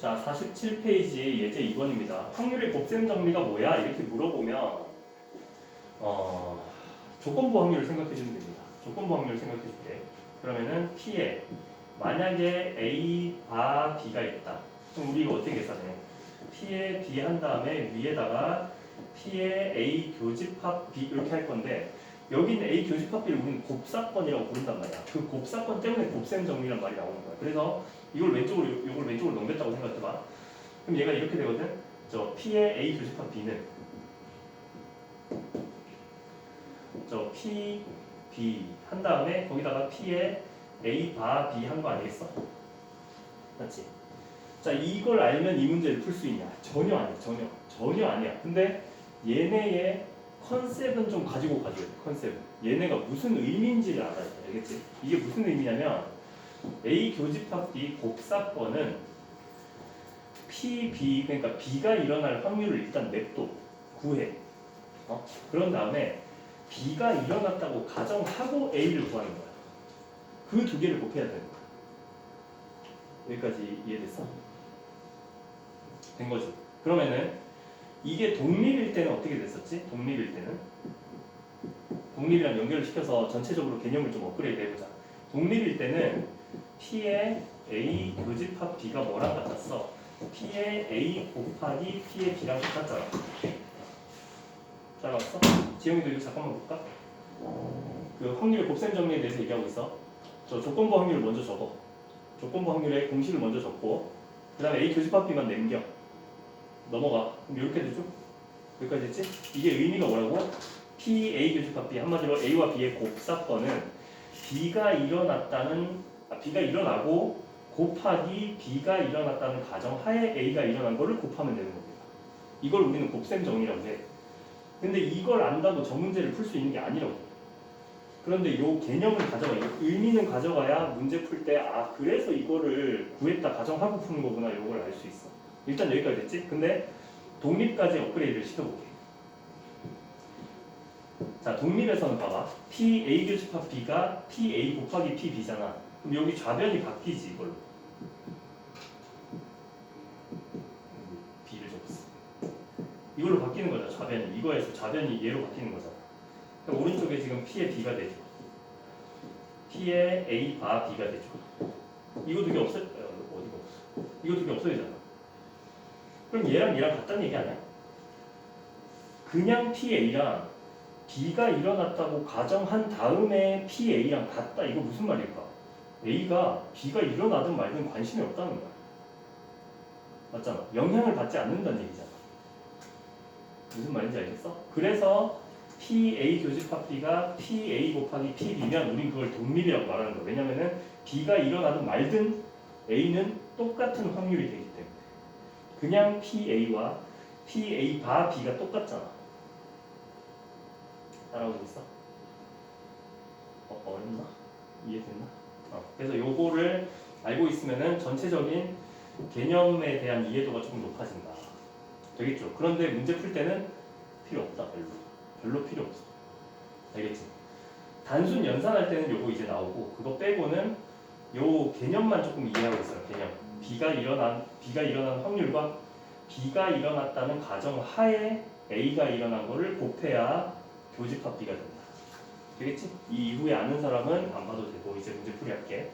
자, 47페이지 예제 2번입니다. 확률의 곱셈 정리가 뭐야? 이렇게 물어보면 어, 조건부 확률을 생각해 주면 됩니다. 조건부 확률을 생각해 줄게. 그러면은 P에 만약에 A, 바, B가 있다. 그럼 우리 이거 어떻게 계산해? P에 B 한 다음에 위에다가 P에 A 교집합 B 이렇게 할 건데 여기는 A 교집합 B를 우리는 곱사건이라고 부른단 말이야. 그 곱사건 때문에 곱셈 정리란 말이 나오는 거야. 그래서 이걸 왼쪽으로 이걸 왼쪽으로 넘겼다고 생각해봐. 그럼 얘가 이렇게 되거든. 저 P의 A 교집합 B는 저 P, B 한 다음에 거기다가 P의 A 바 B 한 거 아니겠어? 맞지? 자 이걸 알면 이 문제를 풀 수 있냐? 전혀 아니야. 전혀 전혀 아니야. 근데 얘네의 컨셉은 좀 가지고 가줘야 돼. 컨셉. 얘네가 무슨 의미인지를 알아야 돼. 알겠지? 이게 무슨 의미냐면 A 교집합 B 곱사건은 P, B 그러니까 B가 일어날 확률을 일단 냅둬 구해. 어? 그런 다음에 B가 일어났다고 가정하고 A를 구하는 거야. 그 두 개를 곱해야 되는 거야. 여기까지 이해됐어? 된 거지. 그러면은 이게 독립일 때는 어떻게 됐었지? 독립일 때는 독립이랑 연결을 시켜서 전체적으로 개념을 좀 업그레이드 해보자. 독립일 때는 P의 A 교집합 B가 뭐랑 같았어? P의 A 곱하기 P의 B랑 똑같잖아. 따라왔어? 지영이도 이거 잠깐만 볼까? 그 확률의 곱셈 정리에 대해서 얘기하고 있어. 저 조건부 확률을 먼저 적어. 조건부 확률의 공식을 먼저 적고 그 다음에 A 교집합 B만 남겨. 넘어가. 그럼 이렇게 되죠? 여기까지 됐지? 이게 의미가 뭐라고? P, A 교집합 B 한마디로 A와 B의 곱사건은 B가 일어났다는 아, B가 일어나고 곱하기 B가 일어났다는 가정하에 A가 일어난 거를 곱하면 되는 겁니다. 이걸 우리는 곱셈 정리라고 해. 근데 이걸 안다고 저 문제를 풀 수 있는 게 아니라고. 그런데 요 개념을 가져가야 의미는 가져가야 문제 풀 때 아 그래서 이거를 구했다 가정하고 푸는 거구나 요걸 알 수 있어. 일단 여기까지 됐지? 근데 독립까지 업그레이드를 시켜볼게. 자 독립에서는 봐봐. P A 교집합 B가 P A 곱하기 P B잖아. 그럼 여기 좌변이 바뀌지 이걸로. B를 적었어. 이걸로 바뀌는 거죠 좌변이. 이거에서 좌변이 얘로 바뀌는 거잖아. 그럼 오른쪽에 지금 P의 B가 되죠. P의 A 바 B가 되죠. 이거 두 개 없어? 어, 어디가 없어? 이거 두 개 없어지잖아. 그럼 얘랑 얘랑 같다는 얘기 아니야? 그냥 PA랑 B가 일어났다고 가정한 다음에 PA랑 같다. 이거 무슨 말일까? A가 B가 일어나든 말든 관심이 없다는 거야. 맞잖아. 영향을 받지 않는다는 얘기잖아. 무슨 말인지 알겠어? 그래서 PA 교집합 B가 PA 곱하기 PB면 우린 그걸 독립이라고 말하는 거야. 왜냐면은 B가 일어나든 말든 A는 똑같은 확률이 되기 때문에. 그냥 PA와 PA 바 B가 똑같잖아. 따라오고 있어? 어, 어렵나? 이해됐나? 어, 그래서 요거를 알고 있으면은 전체적인 개념에 대한 이해도가 조금 높아진다. 되겠죠? 그런데 문제 풀 때는 필요 없다, 별로. 별로 필요 없어. 알겠지? 단순 연산할 때는 요거 이제 나오고, 그거 빼고는 요 개념만 조금 이해하고 있어요, 개념. B가 일어난 B가 일어난 확률과 B가 일어났다는 가정 하에 A가 일어난 거를 곱해야 교집합 B가 된다. 되겠지? 이 이후에 아는 사람은 안 봐도 되고 이제 문제 풀이 할게.